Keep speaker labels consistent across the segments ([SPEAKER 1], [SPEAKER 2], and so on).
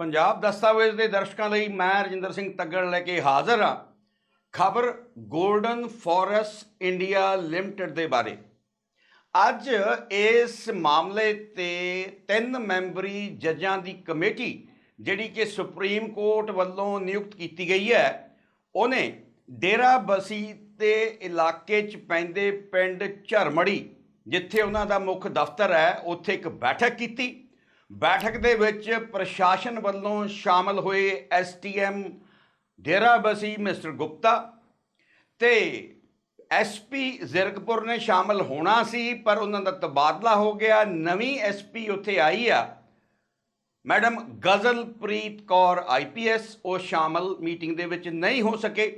[SPEAKER 1] ਪੰਜਾਬ ਦਸਤਾਵੇਜ਼ ਦੇ ਦਰਸ਼ਕਾਂ ਲਈ ਮੈਂ ਰਜਿੰਦਰ ਸਿੰਘ ਤੱਗੜ ਲੈ ਕੇ ਹਾਜ਼ਰ ਹਾਂ। ਖਬਰ 골ਡਨ ਫੋਰੈਸਟ ਇੰਡੀਆ ਲਿਮਟਿਡ ਦੇ ਬਾਰੇ। ਅੱਜ ਇਸ ਮਾਮਲੇ ਤੇ ਤਿੰਨ ਮੈਂਬਰੀ ਜੱਜਾਂ ਦੀ ਕਮੇਟੀ, ਜਿਹੜੀ ਕਿ ਸੁਪਰੀਮ ਕੋਰਟ ਵੱਲੋਂ ਨਿਯੁਕਤ ਕੀਤੀ ਗਈ ਹੈ, ਉਹਨੇ ਡੇਰਾ ਬਸੀ ਤੇ ਇਲਾਕੇ 'ਚ ਪੈਂਦੇ ਪਿੰਡ ਝਰਮੜੀ, ਜਿੱਥੇ ਉਹਨਾਂ ਦਾ ਮੁੱਖ ਦਫ਼ਤਰ ਹੈ, ਉੱਥੇ ਇੱਕ ਬੈਠਕ ਕੀਤੀ। ਬੈਠਕ ਦੇ ਵਿੱਚ ਪ੍ਰਸ਼ਾਸਨ ਵੱਲੋਂ ਸ਼ਾਮਲ ਹੋਏ ਐਸਟੀਐਮ ਡੇਰਾ ਬਸੀ ਮਿਸਟਰ ਗੁਪਤਾ ਤੇ ਐਸਪੀ ਜ਼ਿਰਕਪੁਰ ਨੇ ਸ਼ਾਮਲ ਹੋਣਾ ਸੀ, ਪਰ ਉਹਨਾਂ ਦਾ ਤਬਾਦਲਾ ਹੋ ਗਿਆ। ਨਵੀਂ ਐਸਪੀ ਉੱਥੇ ਆਈ ਆ। ਮੈਡਮ ਗਜ਼ਲਪ੍ਰੀਤ ਕੌਰ ਆਈਪੀਐਸ ਉਹ ਸ਼ਾਮਲ ਮੀਟਿੰਗ ਦੇ ਵਿੱਚ ਨਹੀਂ ਹੋ ਸਕੇ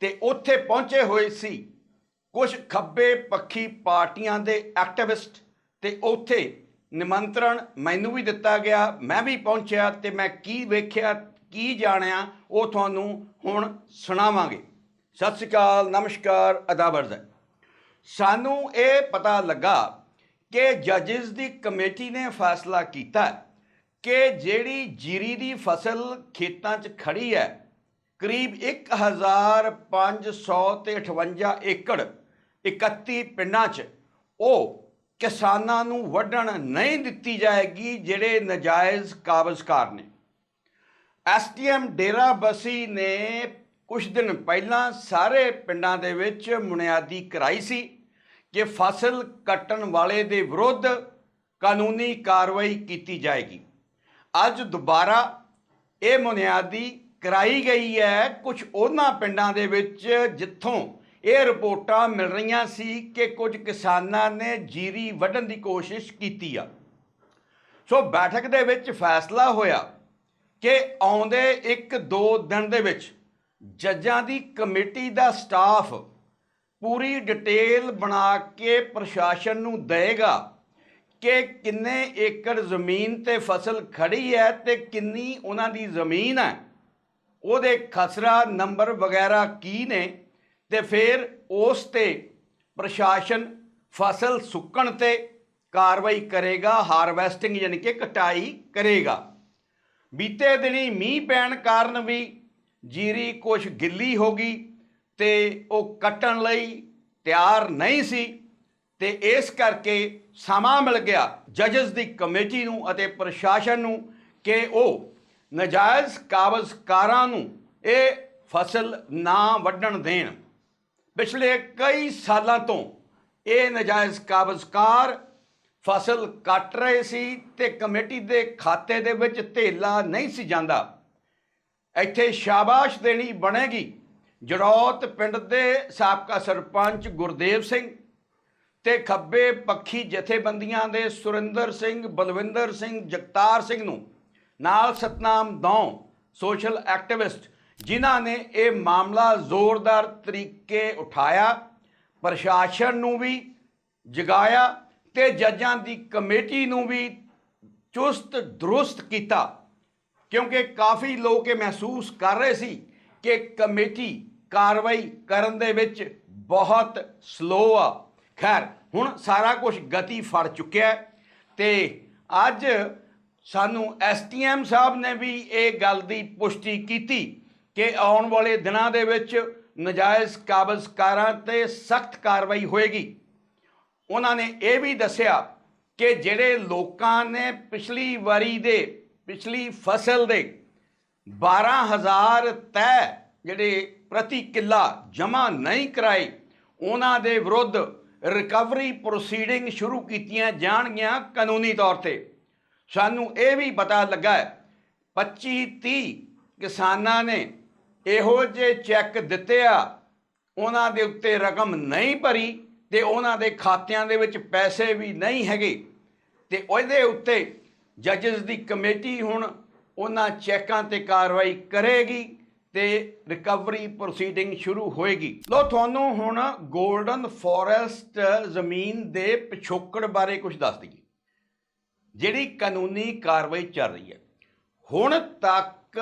[SPEAKER 1] ਤੇ ਉੱਥੇ ਪਹੁੰਚੇ ਹੋਏ ਸੀ ਕੁਝ ਖੱਬੇ ਪੱਖੀ ਪਾਰਟੀਆਂ ਦੇ ਐਕਟਿਵਿਸਟ ਤੇ ਉੱਥੇ ਨਿਮੰਤਰਣ ਮੈਨੂੰ ਵੀ ਦਿੱਤਾ ਗਿਆ, ਮੈਂ ਵੀ ਪਹੁੰਚਿਆ ਤੇ ਮੈਂ ਕੀ ਵੇਖਿਆ, ਕੀ ਜਾਣਿਆ, ਉਹ ਤੁਹਾਨੂੰ ਹੁਣ ਸੁਣਾਵਾਂਗੇ। ਸਤਿ ਸ਼੍ਰੀ ਅਕਾਲ, ਨਮਸਕਾਰ ਅਦਾਬਰਜ਼ ਹੈ ਸਾਨੂੰ ਇਹ ਪਤਾ ਲੱਗਾ ਕਿ ਜੱਜਸ ਦੀ ਕਮੇਟੀ ਨੇ ਫੈਸਲਾ ਕੀਤਾ ਕਿ ਜਿਹੜੀ ਜੀਰੀ ਦੀ ਫਸਲ ਖੇਤਾਂ 'ਚ ਖੜੀ ਹੈ, ਕਰੀਬ 1500 ਤੇ 58 ਏਕੜ 31 ਪਿੰਡਾਂ 'ਚ, ਉਹ ਕਿਸਾਨਾਂ ਨੂੰ ਵੱਢਣ ਨਹੀਂ ਦਿੱਤੀ ਜਾਏਗੀ, ਜਿਹੜੇ ਨਜਾਇਜ਼ ਕਾਬਜ਼ਕਾਰ ਨੇ। ਐਸਟੀਐਮ ਡੇਰਾ ਬਸੀ ਨੇ ਕੁਝ ਦਿਨ ਪਹਿਲਾਂ ਸਾਰੇ ਪਿੰਡਾਂ ਦੇ ਵਿੱਚ ਬੁਨਿਆਦੀ ਕਰਾਈ ਸੀ ਕਿ ਫਸਲ ਕੱਟਣ ਵਾਲੇ ਦੇ ਵਿਰੁੱਧ ਕਾਨੂੰਨੀ ਕਾਰਵਾਈ ਕੀਤੀ ਜਾਏਗੀ। ਅੱਜ ਦੁਬਾਰਾ ਇਹ ਬੁਨਿਆਦੀ ਕਰਾਈ ਗਈ ਹੈ ਕੁਝ ਉਹਨਾਂ ਪਿੰਡਾਂ ਦੇ ਵਿੱਚ ਜਿੱਥੋਂ ਇਹ ਰਿਪੋਰਟਾਂ ਮਿਲ ਰਹੀਆਂ ਸੀ ਕਿ ਕੁਝ ਕਿਸਾਨਾਂ ਨੇ ਜੀਰੀ ਵੱਢਣ ਦੀ ਕੋਸ਼ਿਸ਼ ਕੀਤੀ ਆ। ਸੋ ਬੈਠਕ ਦੇ ਵਿੱਚ ਫੈਸਲਾ ਹੋਇਆ ਕਿ ਆਉਂਦੇ 1-2 ਦਿਨ ਦੇ ਵਿੱਚ ਜੱਜਾਂ ਦੀ ਕਮੇਟੀ ਦਾ ਸਟਾਫ ਪੂਰੀ ਡਿਟੇਲ ਬਣਾ ਕੇ ਪ੍ਰਸ਼ਾਸਨ ਨੂੰ ਦੇਗਾ ਕਿ ਕਿੰਨੇ ਏਕੜ ਜ਼ਮੀਨ ਤੇ ਫਸਲ ਖੜੀ ਹੈ ਤੇ ਕਿੰਨੀ ਉਹਨਾਂ ਦੀ ਜ਼ਮੀਨ ਹੈ। ਉਹਦੇ ਖਸਰਾ ਨੰਬਰ ਵਗੈਰਾ ਕੀ ਨੇ? ਤੇ ਫਿਰ ਉਸ ਤੇ ਪ੍ਰਸ਼ਾਸਨ ਫਸਲ ਸੁੱਕਣ ਤੇ ਕਾਰਵਾਈ ਕਰੇਗਾ ਹਾਰਵੈਸਟਿੰਗ ਯਾਨੀ ਕਿ ਕਟਾਈ ਕਰੇਗਾ। ਬੀਤੇ ਦਿਨੀ ਮੀਂਹ ਪੈਣ ਕਾਰਨ ਵੀ ਜੀਰੀ ਕੁਝ ਗਿੱਲੀ ਹੋ ਗਈ ਤੇ ਉਹ ਕੱਟਣ ਲਈ ਤਿਆਰ ਨਹੀਂ ਸੀ ਤੇ ਇਸ ਕਰਕੇ ਸਮਾਂ ਮਿਲ ਗਿਆ ਜੱਜਸ ਦੀ ਕਮੇਟੀ ਨੂੰ ਅਤੇ ਪ੍ਰਸ਼ਾਸਨ ਨੂੰ ਕਿ ਉਹ ਨਜਾਇਜ਼ ਕਾਬਜ਼ਕਾਰਾਂ ਨੂੰ ਇਹ ਫਸਲ ਨਾ ਵੱਢਣ ਦੇਣ। ਪਿਛਲੇ ਕਈ ਸਾਲਾਂ ਤੋਂ ਇਹ ਨਜਾਇਜ਼ ਕਾਬਜ਼ਕਾਰ ਫਸਲ ਕੱਟ ਰਹੇ ਸੀ ਤੇ ਕਮੇਟੀ ਦੇ ਖਾਤੇ ਦੇ ਵਿੱਚ ਧੇਲਾ ਨਹੀਂ ਸੀ ਜਾਂਦਾ। ਇੱਥੇ ਸ਼ਾਬਾਸ਼ ਦੇਣੀ ਬਣੇਗੀ। ਜੜੌਤ ਪਿੰਡ ਦੇ ਸਾਬਕਾ ਸਰਪੰਚ ਗੁਰਦੇਵ ਸਿੰਘ ਤੇ ਖੱਬੇ ਪੱਖੀ ਜਥੇਬੰਦੀਆਂ ਦੇ ਸੁਰਿੰਦਰ ਸਿੰਘ, ਬਲਵਿੰਦਰ ਸਿੰਘ, ਜਗਤਾਰ ਸਿੰਘ ਨੂੰ ਨਾਲ ਸਤਨਾਮ ਦੌ ਸੋਸ਼ਲ ਐਕਟਿਵਿਸਟ ਜਿਨ੍ਹਾਂ ਨੇ ਇਹ ਮਾਮਲਾ ਜ਼ੋਰਦਾਰ ਤਰੀਕੇ ਉਠਾਇਆ, ਪ੍ਰਸ਼ਾਸਨ ਨੂੰ ਵੀ ਜਗਾਇਆ ਤੇ ਜੱਜਾਂ ਦੀ ਕਮੇਟੀ ਨੂੰ ਵੀ ਚੁਸਤ ਦਰੁਸਤ ਕੀਤਾ। ਕਿਉਂਕਿ ਕਾਫੀ ਲੋਕ ਇਹ ਮਹਿਸੂਸ ਕਰ ਰਹੇ ਸੀ ਕਿ ਕਮੇਟੀ ਕਾਰਵਾਈ ਕਰਨ ਦੇ ਵਿੱਚ ਬਹੁਤ ਸਲੋ ਆ। ਖੈਰ, ਹੁਣ ਸਾਰਾ ਕੁਝ ਗਤੀ ਫੜ ਚੁੱਕਿਆ ਹੈ ਤੇ ਅੱਜ ਸਾਨੂੰ ਐਸਟੀਐਮ ਸਾਹਿਬ ਨੇ ਵੀ ਇਹ ਗੱਲ ਦੀ ਪੁਸ਼ਟੀ ਕੀਤੀ ਕਿ ਆਉਣ ਵਾਲੇ ਦਿਨਾਂ ਦੇ ਵਿੱਚ ਨਜਾਇਜ਼ ਕਾਬਜ਼ਕਾਰਾਂ ਤੇ ਸਖਤ ਕਾਰਵਾਈ ਹੋਏਗੀ। ਉਹਨਾਂ ਨੇ ਇਹ ਵੀ ਦੱਸਿਆ ਕਿ ਜਿਹੜੇ ਲੋਕਾਂ ਨੇ ਪਿਛਲੀ ਵਾਰੀ ਦੇ, ਪਿਛਲੀ ਫਸਲ ਦੇ 12000 ਤੈ ਜਿਹੜੇ ਪ੍ਰਤੀ ਕਿੱਲਾ ਜਮ੍ਹਾਂ ਨਹੀਂ ਕਰਾਏ, ਉਹਨਾਂ ਦੇ ਵਿਰੁੱਧ ਰਿਕਵਰੀ ਪ੍ਰੋਸੀਡਿੰਗ ਸ਼ੁਰੂ ਕੀਤੀਆਂ ਜਾਣਗੀਆਂ ਕਾਨੂੰਨੀ ਤੌਰ ਤੇ। ਸਾਨੂੰ ਇਹ ਵੀ ਪਤਾ ਲੱਗਾ ਹੈ 25 30 ਕਿਸਾਨਾਂ ਨੇ ਇਹੋ ਜਿਹੇ ਚੈੱਕ ਦਿੱਤੇ ਆ ਉਹਨਾਂ ਦੇ ਉੱਤੇ ਰਕਮ ਨਹੀਂ ਭਰੀ ਤੇ ਉਹਨਾਂ ਦੇ ਖਾਤਿਆਂ ਦੇ ਵਿੱਚ ਪੈਸੇ ਵੀ ਨਹੀਂ ਹੈਗੇ, ਤੇ ਉਹਦੇ ਉੱਤੇ ਜੱਜਸ ਦੀ ਕਮੇਟੀ ਹੁਣ ਉਹਨਾਂ ਚੈੱਕਾਂ ਤੇ ਕਾਰਵਾਈ ਕਰੇਗੀ ਤੇ ਰਿਕਵਰੀ ਪ੍ਰੋਸੀਡਿੰਗ ਸ਼ੁਰੂ ਹੋਏਗੀ। ਲੋ ਤੁਹਾਨੂੰ ਹੁਣ 골ਡਨ ਫੋਰੈਸਟ ਜ਼ਮੀਨ ਦੇ ਪਿਛੋਕੜ ਬਾਰੇ ਕੁਝ ਦੱਸ ਦਈਏ। ਜਿਹੜੀ ਕਾਨੂੰਨੀ ਕਾਰਵਾਈ ਚੱਲ ਰਹੀ ਹੈ, ਹੁਣ ਤੱਕ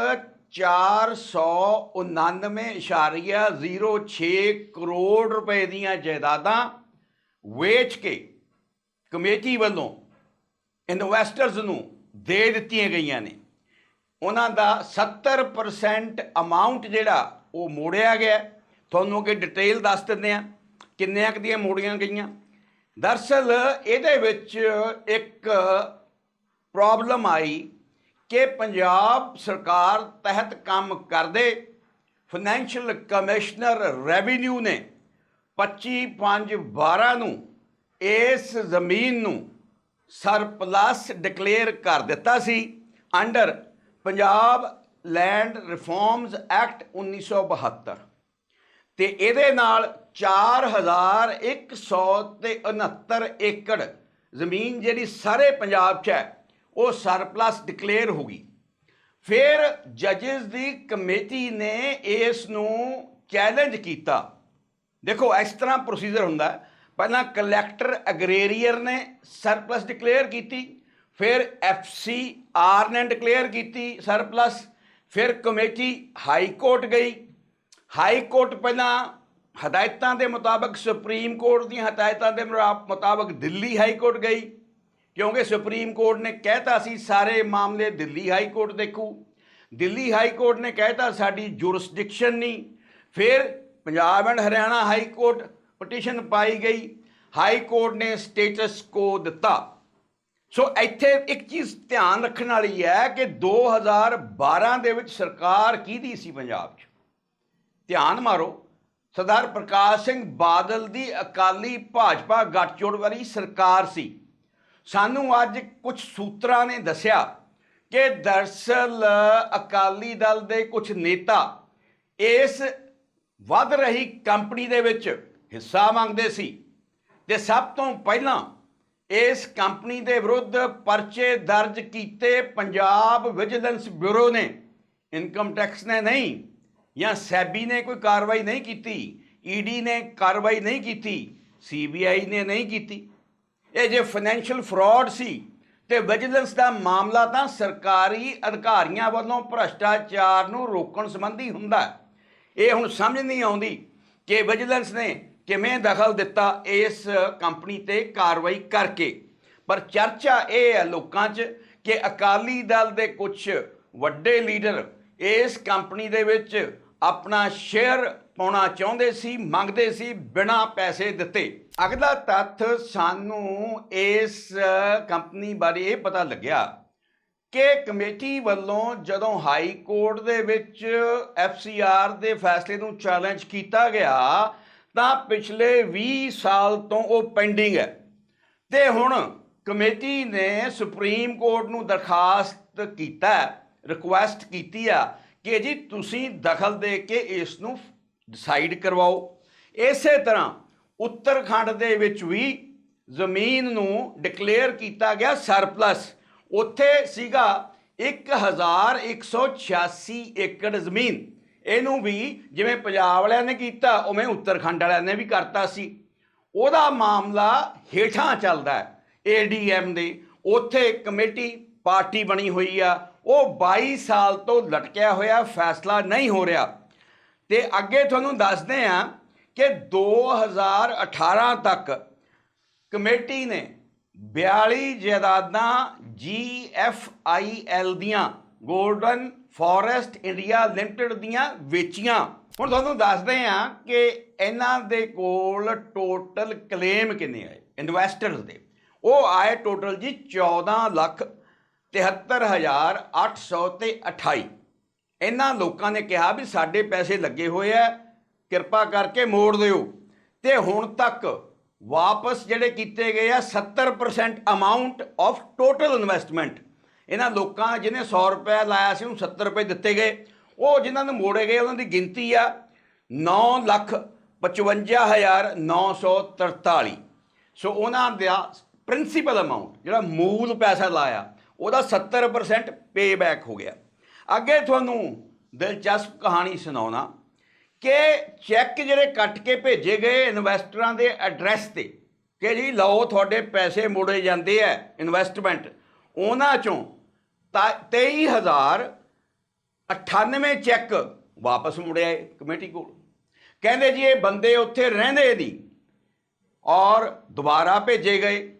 [SPEAKER 1] 499.06 ਕਰੋੜ ਰੁਪਏ ਦੀਆਂ ਜਾਇਦਾਦਾਂ ਵੇਚ ਕੇ ਕਮੇਟੀ ਵੱਲੋਂ ਇਨਵੈਸਟਰਸ ਨੂੰ ਦੇ ਦਿੱਤੀਆਂ ਗਈਆਂ ਨੇ। ਉਹਨਾਂ ਦਾ 70% ਅਮਾਉਂਟ ਜਿਹੜਾ ਉਹ ਮੋੜਿਆ ਗਿਆ ਤੁਹਾਨੂੰ ਅੱਗੇ ਡਿਟੇਲ ਦੱਸ ਦਿੰਦੇ ਆ ਕਿੰਨਿਆਂ ਕੁ ਦੀਆਂ ਮੋੜੀਆਂ ਗਈਆਂ। ਦਰਸਲ ਇਹਦੇ ਵਿੱਚ ਇੱਕ ਪ੍ਰੋਬਲਮ ਆਈ ਕਿ ਪੰਜਾਬ ਸਰਕਾਰ ਤਹਿਤ ਕੰਮ ਕਰਦੇ ਫਾਈਨੈਂਸ਼ੀਅਲ ਕਮਿਸ਼ਨਰ ਰੈਵਨਿਊ ਨੇ 25/5/12 ਨੂੰ ਇਸ ਜ਼ਮੀਨ ਨੂੰ ਸਰਪਲਸ ਡਿਕਲੇਅਰ ਕਰ ਦਿੱਤਾ ਸੀ under Punjab land reforms act 1972 ਤੇ ਇਹਦੇ ਨਾਲ 4169 ਏਕੜ ਜ਼ਮੀਨ ਜਿਹੜੀ ਸਾਰੇ ਪੰਜਾਬ 'ਚ ਹੈ ਉਹ ਸਰਪਲਸ ਡਿਕਲੇਅਰ ਹੋ ਗਈ। ਫਿਰ ਜੱਜਸ ਦੀ ਕਮੇਟੀ ਨੇ ਇਸ ਨੂੰ ਚੈਲੰਜ ਕੀਤਾ। ਦੇਖੋ, ਇਸ ਤਰ੍ਹਾਂ ਪ੍ਰੋਸੀਜਰ ਹੁੰਦਾ ਪਹਿਲਾਂ ਕਲੈਕਟਰ ਐਗਰੀਰੀਅਰ ਨੇ ਸਰਪਲਸ ਡਿਕਲੇਅਰ ਕੀਤੀ, ਫਿਰ ਐਫਸੀ ਆਰ ਨੇ ਡਿਕਲੇਅਰ ਕੀਤੀ ਸਰਪਲਸ, ਫਿਰ ਕਮੇਟੀ ਹਾਈ ਕੋਰਟ ਗਈ। ਹਾਈ ਕੋਰਟ ਪਹਿਲਾਂ ਹਦਾਇਤਾਂ ਦੇ ਮੁਤਾਬਕ ਸੁਪਰੀਮ ਕੋਰਟ ਦੀਆਂ ਹਦਾਇਤਾਂ ਦੇ ਮੁਰਾ- ਮੁਤਾਬਕ ਦਿੱਲੀ ਹਾਈ ਕੋਰਟ ਗਈ। ਕਿਉਂਕਿ ਸੁਪਰੀਮ ਕੋਰਟ ਨੇ ਕਹਿਤਾ ਸੀ, ਸਾਰੇ ਮਾਮਲੇ ਦਿੱਲੀ ਹਾਈ ਕੋਰਟ ਦੇਖੂ। ਦਿੱਲੀ ਹਾਈ ਕੋਰਟ ਨੇ ਕਹਿਤਾ, ਸਾਡੀ ਜੁਰਿਸਡਿਕਸ਼ਨ ਨਹੀਂ। ਫਿਰ Punjab and Haryana high court petition ਪਾਈ ਗਈ। ਹਾਈ ਕੋਰਟ ਨੇ ਸਟੇਟਸ ਕੋ ਦਿੱਤਾ। ਸੋ ਇੱਥੇ ਇੱਕ ਚੀਜ਼ ਧਿਆਨ ਰੱਖਣ ਵਾਲੀ ਹੈ ਕਿ 2012 ਦੇ ਵਿੱਚ ਸਰਕਾਰ ਕਿਹਦੀ ਸੀ ਪੰਜਾਬ 'ਚ? ਧਿਆਨ ਮਾਰੋ, ਸਰਦਾਰ ਪ੍ਰਕਾਸ਼ ਸਿੰਘ ਬਾਦਲ ਦੀ ਅਕਾਲੀ ਭਾਜਪਾ ਗੱਠਜੋੜ ਵਾਲੀ ਸਰਕਾਰ ਸੀ। ਸਾਨੂੰ ਅੱਜ ਕੁਝ ਸੂਤਰਾਂ ਨੇ ਦੱਸਿਆ ਕਿ ਦਰਸਲ ਅਕਾਲੀ ਦਲ ਦੇ ਕੁਝ ਨੇਤਾ ਇਸ ਵੱਧ ਰਹੀ ਕੰਪਨੀ ਦੇ ਵਿੱਚ ਹਿੱਸਾ ਮੰਗਦੇ ਸੀ ਤੇ ਸਭ ਤੋਂ ਪਹਿਲਾਂ ਇਸ ਕੰਪਨੀ ਦੇ ਵਿਰੁੱਧ ਪਰਚੇ ਦਰਜ ਕੀਤੇ ਪੰਜਾਬ ਵਿਜੀਲੈਂਸ ਬਿਊਰੋ ਨੇ। ਇਨਕਮ ਟੈਕਸ ਨੇ ਨਹੀਂ ਜਾਂ ਸੈਬੀ ਨੇ ਕੋਈ ਕਾਰਵਾਈ ਨਹੀਂ ਕੀਤੀ, ਈਡੀ ਨੇ ਕਾਰਵਾਈ ਨਹੀਂ ਕੀਤੀ, ਸੀਬੀਆਈ ਨੇ ਨਹੀਂ ਕੀਤੀ। ਇਹ ਜੇ ਫਾਈਨੈਂਸ਼ੀਅਲ ਫਰਾਡ ਸੀ, ਤੇ ਵਿਜੀਲੈਂਸ ਦਾ ਮਾਮਲਾ ਤਾਂ ਸਰਕਾਰੀ ਅਧਿਕਾਰੀਆਂ ਵੱਲੋਂ ਭ੍ਰਸ਼ਟਾਚਾਰ ਨੂੰ ਰੋਕਣ ਸੰਬੰਧੀ ਹੁੰਦਾ ਇਹ ਹੁਣ ਸਮਝ ਨਹੀਂ ਆਉਂਦੀ ਕਿ ਵਿਜੀਲੈਂਸ ਨੇ ਕਿਵੇਂ ਦਖਲ ਦਿੱਤਾ ਇਸ ਕੰਪਨੀ ਤੇ ਕਾਰਵਾਈ ਕਰਕੇ। ਪਰ ਚਰਚਾ ਇਹ ਹੈ ਲੋਕਾਂ 'ਚ ਕਿ ਅਕਾਲੀ ਦਲ ਦੇ ਕੁਝ ਵੱਡੇ ਲੀਡਰ ਇਸ ਕੰਪਨੀ ਦੇ ਵਿੱਚ ਆਪਣਾ ਸ਼ੇਅਰ ਪਾਉਣਾ ਚਾਹੁੰਦੇ ਸੀ, ਮੰਗਦੇ ਸੀ, ਬਿਨਾਂ ਪੈਸੇ ਦਿੱਤੇ। ਅਗਲਾ ਤੱਥ ਸਾਨੂੰ ਇਸ ਕੰਪਨੀ ਬਾਰੇ ਇਹ ਪਤਾ ਲੱਗਿਆ ਕਿ ਕਮੇਟੀ ਵੱਲੋਂ ਜਦੋਂ ਹਾਈ ਕੋਰਟ ਦੇ ਵਿੱਚ ਐਫਸੀਆਰ ਦੇ ਫੈਸਲੇ ਨੂੰ ਚੈਲੰਜ ਕੀਤਾ ਗਿਆ, ਤਾਂ ਪਿਛਲੇ 20 ਸਾਲ ਤੋਂ ਉਹ ਪੈਂਡਿੰਗ ਹੈ। ਤੇ ਹੁਣ ਕਮੇਟੀ ਨੇ ਸੁਪਰੀਮ ਕੋਰਟ ਨੂੰ ਦਰਖਾਸਤ ਕੀਤਾ ਰਿਕੁਐਸਟ ਕੀਤੀ ਆ ਕਿ ਜੀ ਤੁਸੀਂ ਦਖਲ ਦੇ ਕੇ ਇਸ ਨੂੰ ਡਿਸਾਈਡ ਕਰਵਾਓ। ਇਸੇ ਤਰ੍ਹਾਂ ਉੱਤਰਖੰਡ ਦੇ ਵਿੱਚ ਵੀ ਜ਼ਮੀਨ ਨੂੰ ਡਿਕਲੇਅਰ ਕੀਤਾ ਗਿਆ ਸਰਪਲਸ ਉੱਥੇ ਸੀਗਾ 1186 ਏਕੜ ਜ਼ਮੀਨ। ਇਹਨੂੰ ਵੀ ਜਿਵੇਂ ਪੰਜਾਬ ਵਾਲਿਆਂ ਨੇ ਕੀਤਾ, ਉਵੇਂ ਉੱਤਰਖੰਡ ਵਾਲਿਆਂ ਨੇ ਵੀ ਕਰਤਾ ਸੀ। ਉਹਦਾ ਮਾਮਲਾ ਹੇਠਾਂ ਚੱਲਦਾ ਹੈ ਏਡੀਐਮ ਦੇ। ਉੱਥੇ ਕਮੇਟੀ ਪਾਰਟੀ ਬਣੀ ਹੋਈ ਆ। ਉਹ 22 ਸਾਲ ਤੋਂ ਲਟਕਿਆ ਹੋਇਆ, ਫੈਸਲਾ ਨਹੀਂ ਹੋ ਰਿਹਾ। ਤੇ ਅੱਗੇ ਤੁਹਾਨੂੰ ਦੱਸਦੇ ਆ ਕਿ 2018 ਤੱਕ ਕਮੇਟੀ ਨੇ 42 ਜਾਇਦਾਦਾਂ GFIL ਦੀਆਂ ਗੋਲਡਨ ਫੋਰੈਸਟ ਇੰਡੀਆ ਲਿਮਟਿਡ ਦੀਆਂ ਵੇਚੀਆਂ। ਹੁਣ ਤੁਹਾਨੂੰ ਦੱਸਦੇ ਆ ਕਿ ਇਹਨਾਂ ਦੇ ਕੋਲ ਟੋਟਲ ਕਲੇਮ ਕਿੰਨੇ ਆਏ ਇਨਵੈਸਟਰਸ ਦੇ। ਉਹ ਆਏ ਟੋਟਲ ਜੀ 14 ਲੱਖ 73800 ਤੇ 28 ਇਹਨਾਂ ਲੋਕਾਂ ਨੇ ਕਿਹਾ ਵੀ ਸਾਡੇ ਪੈਸੇ ਲੱਗੇ ਹੋਏ ਆ, ਕਿਰਪਾ ਕਰਕੇ ਮੋੜ ਦਿਓ। ਤੇ ਹੁਣ ਤੱਕ ਵਾਪਸ ਜਿਹੜੇ ਕੀਤੇ ਗਏ ਆ 70% ਅਮਾਉਂਟ ਆਫ ਟੋਟਲ ਇਨਵੈਸਟਮੈਂਟ ਇਹਨਾਂ ਲੋਕਾਂ ਜਿਹਨੇ 100 ਰੁਪਏ ਲਾਇਆ ਸੀ, ਉਹਨੂੰ 70 ਰੁਪਏ ਦਿੱਤੇ ਗਏ। ਉਹ ਜਿਨ੍ਹਾਂ ਨੂੰ ਮੋੜੇ ਗਏ, ਉਹਨਾਂ ਦੀ ਗਿਣਤੀ ਆ 9 ਲੱਖ 55943 ਸੋ ਉਹਨਾਂ ਦਾ ਪ੍ਰਿੰਸੀਪਲ ਅਮਾਉਂਟ ਜਿਹੜਾ ਮੂਲ ਪੈਸਾ ਲਾਇਆ, ਉਹਦਾ 70% ਪੇਬੈਕ ਹੋ ਗਿਆ। ਅੱਗੇ ਤੁਹਾਨੂੰ ਦਿਲਚਸਪ ਕਹਾਣੀ ਸੁਣਾਉਣਾ ਕਿ ਚੈੱਕ ਜਿਹੜੇ ਕੱਟ ਕੇ ਭੇਜੇ ਗਏ ਇਨਵੈਸਟਰਾਂ ਦੇ ਐਡਰੈਸ ਤੇ ਕਿ ਜੀ ਲਓ ਤੁਹਾਡੇ ਪੈਸੇ ਮੋੜੇ ਜਾਂਦੇ ਆ ਇਨਵੈਸਟਮੈਂਟ, ਉਹਨਾਂ ਚੋਂ ਤਾਂ 23000 98 ਚੈੱਕ ਵਾਪਸ ਮੁੜਿਆ ਇਹ ਕਮੇਟੀ ਕੋਲ। ਕਹਿੰਦੇ ਜੀ ਇਹ ਬੰਦੇ ਉੱਥੇ ਰਹਿੰਦੇ ਨਹੀਂ ਔਰ ਦੁਬਾਰਾ ਭੇਜੇ ਗਏ।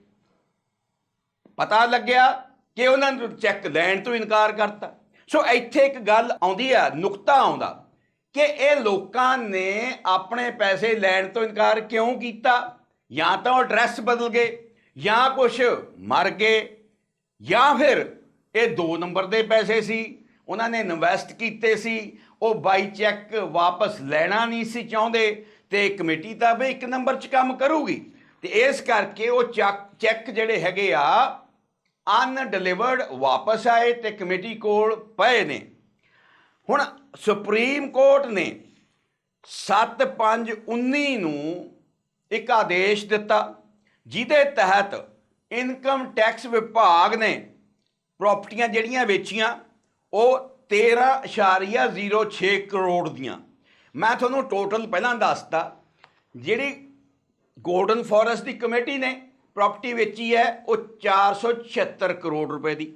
[SPEAKER 1] ਪਤਾ ਲੱਗਿਆ ਕਿ ਉਹਨਾਂ ਨੂੰ ਚੈੱਕ ਲੈਣ ਤੋਂ ਇਨਕਾਰ ਕਰਤਾ। ਸੋ ਇੱਥੇ ਇੱਕ ਗੱਲ ਆਉਂਦੀ ਆ, ਨੁਕਤਾ ਆਉਂਦਾ ਕਿ ਇਹ ਲੋਕਾਂ ਨੇ ਆਪਣੇ ਪੈਸੇ ਲੈਣ ਤੋਂ ਇਨਕਾਰ ਕਿਉਂ ਕੀਤਾ? ਜਾਂ ਤਾਂ ਉਹ ਐਡਰੈਸ ਬਦਲ ਗਏ, ਜਾਂ ਕੁਝ ਮਰ ਗਏ, ਜਾਂ ਫਿਰ ਇਹ ਦੋ ਨੰਬਰ ਦੇ ਪੈਸੇ ਸੀ, ਉਹਨਾਂ ਨੇ ਇਨਵੈਸਟ ਕੀਤੇ ਸੀ, ਉਹ ਬਾਈ ਚੈੱਕ ਵਾਪਸ ਲੈਣਾ ਨਹੀਂ ਸੀ ਚਾਹੁੰਦੇ ਤੇ ਕਮੇਟੀ ਤਾਂ ਵੀ ਇੱਕ ਨੰਬਰ 'ਚ ਕੰਮ ਕਰੂਗੀ ਤੇ ਇਸ ਕਰਕੇ ਉਹ ਚੱਕ ਚੈੱਕ ਜਿਹੜੇ ਹੈਗੇ ਆ ਅਨਡਿਲੀਵਰਡ ਵਾਪਸ ਆਏ ਤੇ ਕਮੇਟੀ ਕੋਲ ਪਏ ਨੇ। ਹੁਣ ਸੁਪਰੀਮ ਕੋਰਟ ਨੇ 7/5/19 ਨੂੰ ਇੱਕ ਆਦੇਸ਼ ਦਿੱਤਾ, ਜਿਹਦੇ ਤਹਿਤ ਇਨਕਮ ਟੈਕਸ ਵਿਭਾਗ ਨੇ ਪ੍ਰਾਪਰਟੀਆਂ ਜਿਹੜੀਆਂ ਵੇਚੀਆਂ, ਉਹ 13.06 ਕਰੋੜ ਦੀਆਂ। ਮੈਂ ਤੁਹਾਨੂੰ ਟੋਟਲ ਪਹਿਲਾਂ ਦੱਸਤਾ, ਜਿਹੜੀ ਗੋਲਡਨ ਫੋਰੈਸਟ ਦੀ ਕਮੇਟੀ ਨੇ ਪ੍ਰਾਪਰਟੀ ਵੇਚੀ ਹੈ, ਉਹ 476 ਕਰੋੜ ਰੁਪਏ ਦੀ।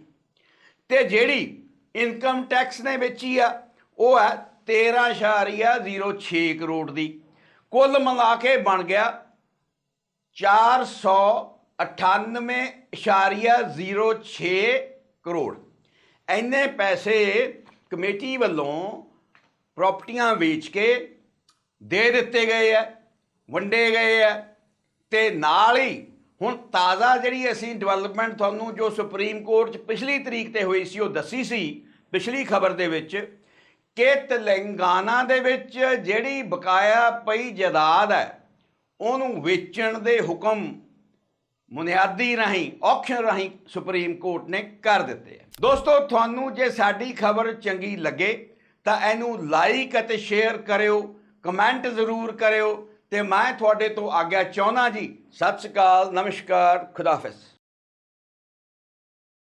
[SPEAKER 1] ਤੇ ਜਿਹੜੀ ਇਨਕਮ ਟੈਕਸ ਨੇ ਵੇਚੀ ਆ, ਉਹ ਹੈ 13.06 ਕਰੋੜ ਦੀ। ਕੁੱਲ ਮਿਲਾ ਕੇ ਬਣ ਗਿਆ 498.06 ਕਰੋੜ। ਇੰਨੇ ਪੈਸੇ ਕਮੇਟੀ ਵੱਲੋਂ ਪ੍ਰਾਪਰਟੀਆਂ ਵੇਚ ਕੇ ਦੇ ਦਿੱਤੇ ਗਏ ਆ, ਵੰਡੇ ਗਏ ਆ, ਤੇ ਨਾਲ ਹੀ ਹੁਣ ਤਾਜ਼ਾ ਜਿਹੜੀ ਅਸੀਂ ਡਿਵੈਲਪਮੈਂਟ ਤੁਹਾਨੂੰ ਜੋ ਸੁਪਰੀਮ ਕੋਰਟ 'ਚ ਪਿਛਲੀ ਤਰੀਕ ਤੇ ਹੋਈ ਸੀ, ਉਹ ਦੱਸੀ ਸੀ, ਪਿਛਲੀ ਖਬਰ ਦੇ ਵਿੱਚ ਕਿ ਤੇਲੰਗਾਨਾ ਦੇ ਵਿੱਚ ਜਿਹੜੀ ਬਕਾਇਆ ਪਈ ਜਾਇਦਾਦ ਹੈ, ਉਹਨੂੰ ਵੇਚਣ ਦੇ ਹੁਕਮ ਬੁਨਿਆਦੀ ਰਾਹੀਂ ਆਕਸ਼ਨ ਰਾਹੀਂ ਸੁਪਰੀਮ ਕੋਰਟ ਨੇ ਕਰ ਦਿੱਤੇ ਹੈ ਦੋਸਤੋ, ਤੁਹਾਨੂੰ ਜੇ ਸਾਡੀ ਖਬਰ ਚੰਗੀ ਲੱਗੇ ਤਾਂ ਇਹਨੂੰ ਲਾਈਕ ਅਤੇ ਸ਼ੇਅਰ ਕਰਿਓ ਕਮੈਂਟ ਜ਼ਰੂਰ ਕਰਿਓ ਤੇ ਮੈਂ ਤੁਹਾਡੇ ਤੋਂ ਆਗਿਆ ਚਾਹੁੰਦਾ ਜੀ। ਸਤਿ ਸ਼੍ਰੀ ਅਕਾਲ ਨਮਸਕਾਰ ਖੁਦਾਫਿਜ਼